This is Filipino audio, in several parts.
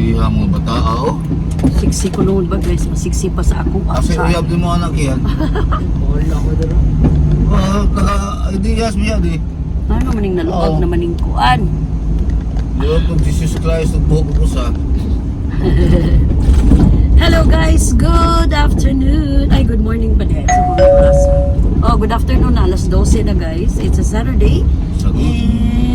Siya mga bata, oh. Siksi ko noon ba guys? Masiksi pa sa akong Kasi outside. uyab din mo anak yan. Wala ko doon. Ah, kaka, hindi yas mo yan eh. Ano maning naluwag Oo. na maning kuan? Lord of Jesus Christ, ang buhok ko sa. Hello guys, good afternoon. Ay, good morning pa din sa mga oras. Oh, good afternoon na. Alas 12 na guys. It's a Saturday. Sagot. And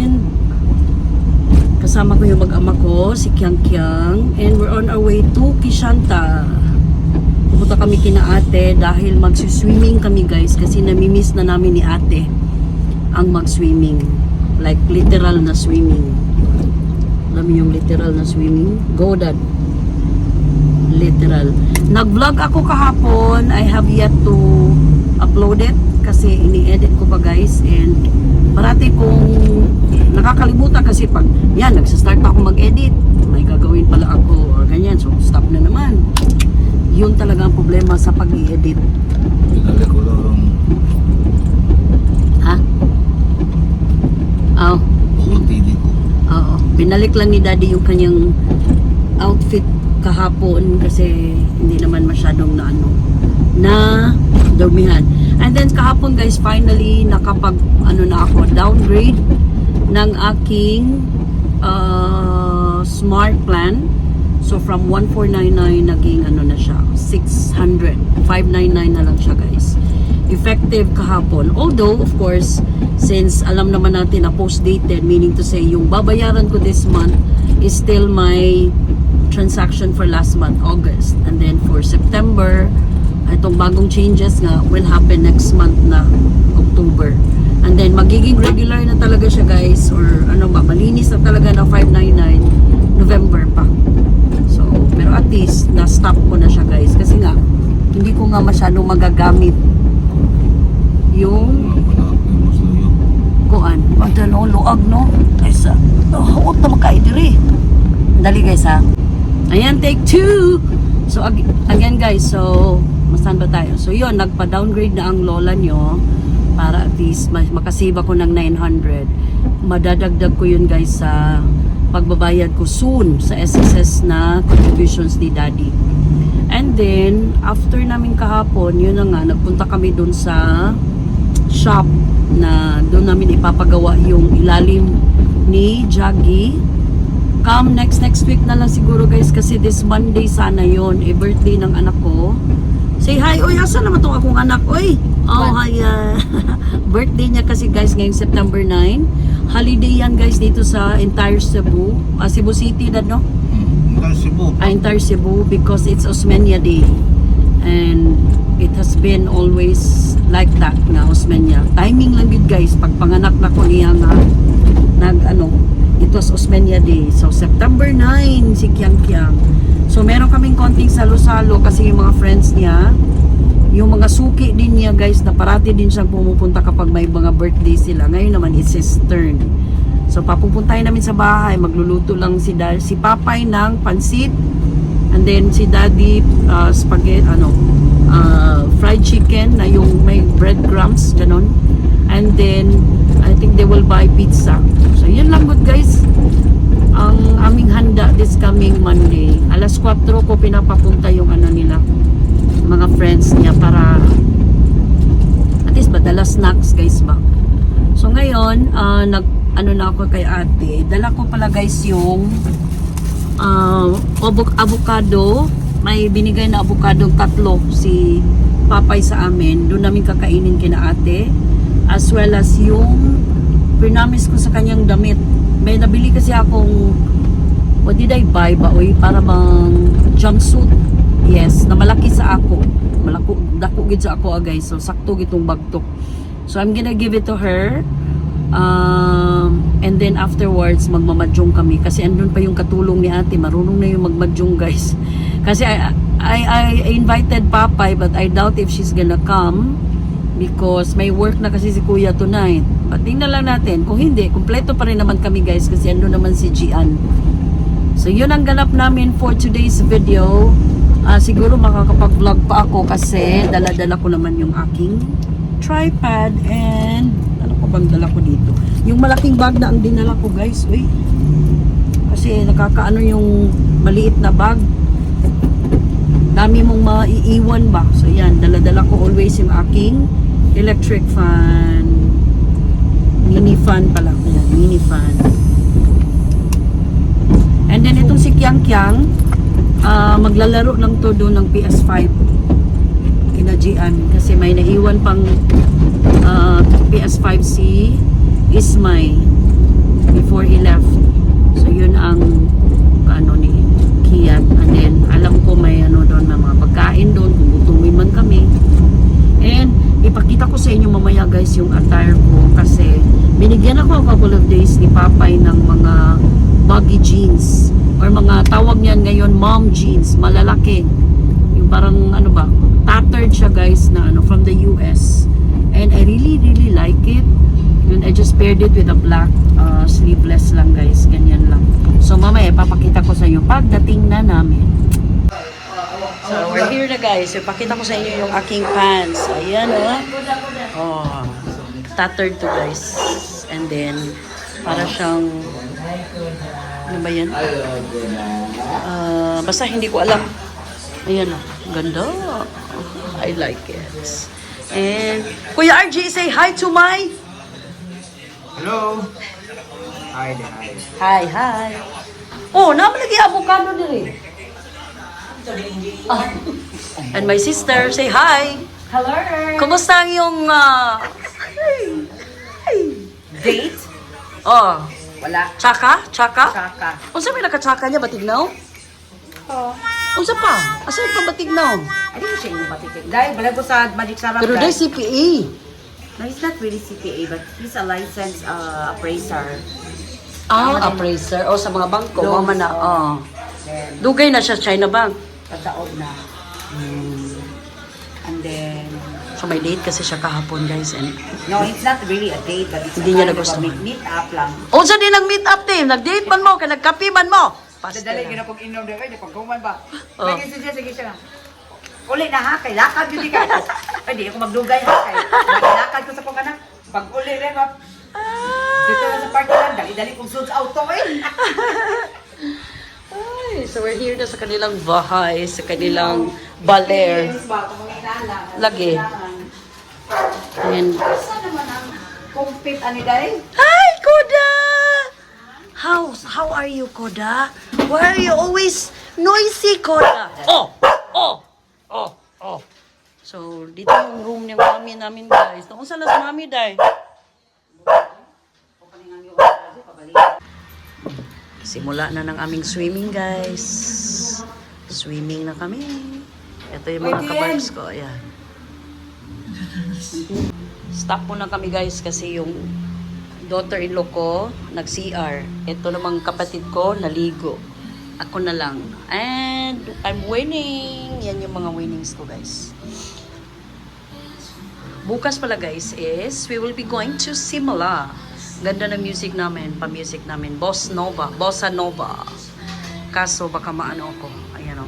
kasama ko yung mag-ama ko, si Kyang Kyang. And we're on our way to Kishanta. Pupunta kami kina ate dahil magsiswimming kami guys kasi namimiss na namin ni ate ang mag-swimming. Like literal na swimming. Alam yung literal na swimming? Go dad. Literal. Nag-vlog ako kahapon. I have yet to upload it kasi ini-edit ko pa guys and parati kong nakakalimutan kasi pag yan, nagsastart pa ako mag-edit may gagawin pala ako or ganyan so stop na naman yun talaga ang problema sa Pinali ko lang ha? Oh, TV ko. oo. Binalik lang ni daddy yung kanyang outfit kahapon kasi hindi naman masyadong na ano na dumihan. And then kahapon guys, finally nakapag ano na ako, downgrade ng aking uh, smart plan. So from 1499 naging ano na siya, 600. 599 na lang siya guys. Effective kahapon. Although of course, since alam naman natin na post-dated, meaning to say yung babayaran ko this month is still my transaction for last month, August. And then for September, itong bagong changes nga will happen next month na October. And then magiging regular na talaga siya guys or ano ba, malinis na talaga na 599 November pa. So, pero at least na-stop ko na siya guys kasi nga hindi ko nga masyadong magagamit yung kuan. Pagda no, luag no. Guys, oh, huwag na makain diri. Dali guys ha. Ayan, take two. So ag- again guys, so masan ba tayo? So yun, nagpa-downgrade na ang lola nyo para at least ma- makasave ako ng 900. Madadagdag ko yun guys sa pagbabayad ko soon sa SSS na contributions ni daddy. And then, after namin kahapon, yun na nga, nagpunta kami dun sa shop na doon namin ipapagawa yung ilalim ni Jaggy. Come next next week na lang siguro guys kasi this Monday sana yon eh birthday ng anak ko. Say hi. Oy, asa naman tong akong anak? Oy. Oh, hi. ah. birthday niya kasi guys ngayong September 9. Holiday yan guys dito sa entire Cebu. Ah, Cebu City na no? Hmm, ang Cebu. Ah, entire Cebu because it's Osmeña Day. And it has been always like that na Osmeña. Timing lang yun guys. Pag panganak na ko niya nga nag ano, it was Osmeña Day. So September 9 si Kiang Kiang. So meron kaming konting salo-salo kasi yung mga friends niya yung mga suki din niya guys na parati din siyang pumupunta kapag may mga birthday sila. Ngayon naman it's his turn. So papupuntahin namin sa bahay, magluluto lang si Dad, si Papay ng pansit and then si Daddy uh, spaghetti ano uh, fried chicken na yung may breadcrumbs ganun. And then I think they will buy pizza. So yun lang good guys. Ang aming handa this coming Monday. Alas 4 ko pinapapunta yung ano nila mga friends niya para at least badala snacks guys ba so ngayon ah, nag ano na ako kay ate dala ko pala guys yung uh, avocado may binigay na avocado tatlo si papay sa amin doon namin kakainin kina ate as well as yung pinamis ko sa kanyang damit. May nabili kasi akong what did I buy ba? Oy para bang jumpsuit. Yes na malaki sa ako. Malako dako gid sa ako ah, guys. So sakto gitong bagtok so I'm gonna give it to her. Um, and then afterwards magmamadyong kami. Kasi andun pa yung katulong ni ate. Marunong na yung magmadyong guys. Kasi I, I, I invited Papay but I doubt if she's gonna come because may work na kasi si Kuya tonight but tingnan lang natin kung hindi kumpleto pa rin naman kami guys kasi andun naman si Gian So yun ang ganap namin for today's video. Ah, siguro makakapag-vlog pa ako kasi dala-dala ko naman yung aking tripod and ano ko bang dala ko dito? Yung malaking bag na ang dinala ko guys. Uy. Kasi nakakaano yung maliit na bag. Dami mong maiiwan ba? So yan, dala-dala ko always yung aking electric fan. Mini fan pala. Yan, mini fan. And then itong si Kyang Kyang, ah, maglalaro lang to doon ng PS5 kinajian kasi may naiwan pang ah, PS5 si Ismay before he left. So yun ang ano ni Kian. And then alam ko may ano pagkain doon kung gutumin man kami. And ipakita ko sa inyo mamaya guys yung attire ko kasi binigyan ako a couple of days ni Papay ng mga baggy jeans or mga tawag niyan ngayon mom jeans, malalaki. Yung parang ano ba, tattered siya guys na ano from the US. And I really really like it. And I just paired it with a black uh, sleeveless lang guys, ganyan lang. So mamaya papakita ko sa inyo pagdating na namin. So, we're here na guys. Ipakita ko sa inyo yung aking pants. Ayan, oh. Oh. Tattered to guys. And then, para siyang, ano ba yan? Ah, basta hindi ko alam. Ayan, oh. Ganda. I like it. And, Kuya RG, say hi to my... Hello. Hi hi. Hi, hi. Oh, naman lagi avocado diri. Ah. And my sister, say hi. Hello! Kumusta ang iyong ah, Date? oh, Wala. tsaka? Tsaka? Saka. Unsa may nakatsaka niya batignaw? Oh. Unsa pa? Asa pa batignaw? Hindi ko siya yung patikin. Dahil bala ko sa Magic Sarap. Pero dahil guys. CPA. No, he's not really CPA, but he's a licensed uh, appraiser. Ah, appraiser. O sa mga bangko, Loans, mama na. oh. Oh. Then, Dugay na siya China Bank. Pagdaog na. And then, So may date kasi siya kahapon guys. And no, it's not really a date, but it's Hindi a niya kind of meet, meet up lang. Unsa din nag-meet up din? Nag-date man mo, kay nagkape man mo. Paste Dadali, lang. gina kong inom din. Pwede, pagkuman ba? Oh. Sige, sige, sige siya. Uli na ha, kay lakad yun ka. Pwede ako magdugay ha, kay lakad ko sa kong anak. Pag uli rin, ma. Dito lang sa party lang, dali-dali kong suits auto eh. Ay, so we're here na sa kanilang bahay, sa kanilang baler. Lagi. And, Saan naman ang compete ani dahil? Hi, Koda! How, how are you, Koda? Why are you always noisy, Koda? Oh! Oh! Oh! Oh! So, dito yung room ng mami namin, guys. Noong sa las mami, dahil. Simula na ng aming swimming, guys. Swimming na kami. Ito yung mga kabarbs ko. Ayan. Stop muna kami, guys, kasi yung daughter-in-law ko nag-CR. Ito namang kapatid ko naligo. Ako na lang. And I'm winning. Yan yung mga winnings ko, guys. Bukas pala guys is we will be going to Simula. Ganda ng music namin, pa-music namin. Boss Nova, Bossa Nova. Kaso baka maano ako. Ayan o.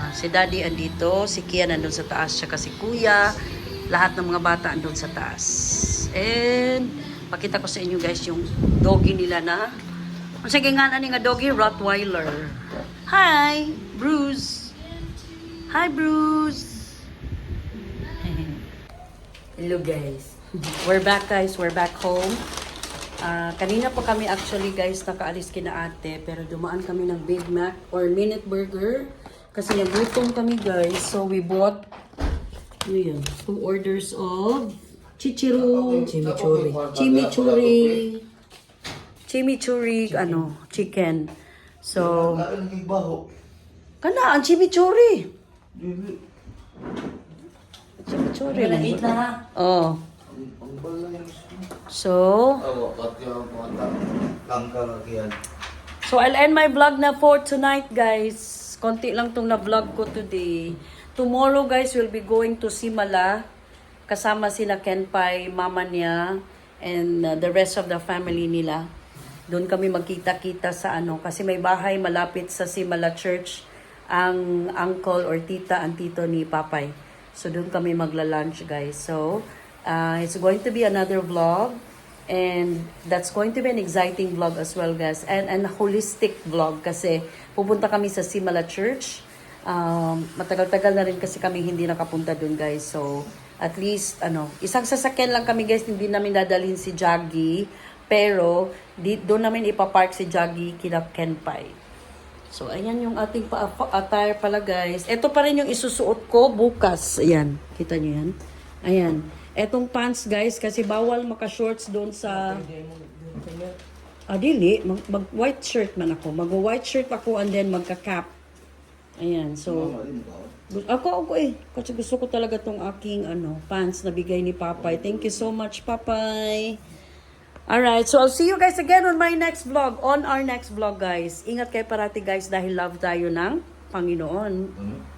Ah, si Daddy andito, si Kia nandun sa taas, tsaka si Kuya. Lahat ng mga bata andun sa taas. And pakita ko sa inyo guys yung doggy nila na sige nga na nga doggy, Rottweiler. Hi, Bruce. Hi, Bruce. Hello guys. We're back guys, we're back home. Ah, kanina pa kami actually guys nakaalis kina ate pero dumaan kami ng Big Mac or Minute Burger kasi nagutom kami guys. So we bought ano yun, two orders of chichiru, Chimichurri. chimichurri, chimichurri, ano, chicken. So, kana ang chimichurri. Chimichurri. Ha. Oh. So. So, I'll end my vlog na for tonight, guys. Konti lang tong na-vlog ko today. Tomorrow, guys, we'll be going to Simala. Kasama sila Kenpai, mama niya, and uh, the rest of the family nila. Doon kami magkita-kita sa ano. Kasi may bahay malapit sa Simala Church ang uncle or tita ang tito ni Papay. So, doon kami magla-lunch, guys. So, uh, it's going to be another vlog. And that's going to be an exciting vlog as well, guys. And and a holistic vlog kasi pupunta kami sa Simala Church. Um, matagal-tagal na rin kasi kami hindi nakapunta dun, guys. So, at least, ano, isang sasakyan lang kami, guys. Hindi namin dadalhin si Jaggy. Pero, di, doon namin ipapark si Jaggy kina Kenpai. So, ayan yung ating pa attire pala, guys. Ito pa rin yung isusuot ko bukas. Ayan. Kita nyo yan? Ayan. Etong pants, guys, kasi bawal maka-shorts doon sa... Ah, dili. Mag, mag white shirt man ako. Mag white shirt ako and then magka-cap. Ayan. So, ako, ako eh. Kasi gusto ko talaga tong aking ano, pants na bigay ni Papay. Thank you so much, Papay. Alright, so I'll see you guys again on my next vlog. On our next vlog, guys. Ingat kayo parati, guys, dahil love tayo ng Panginoon. Ano?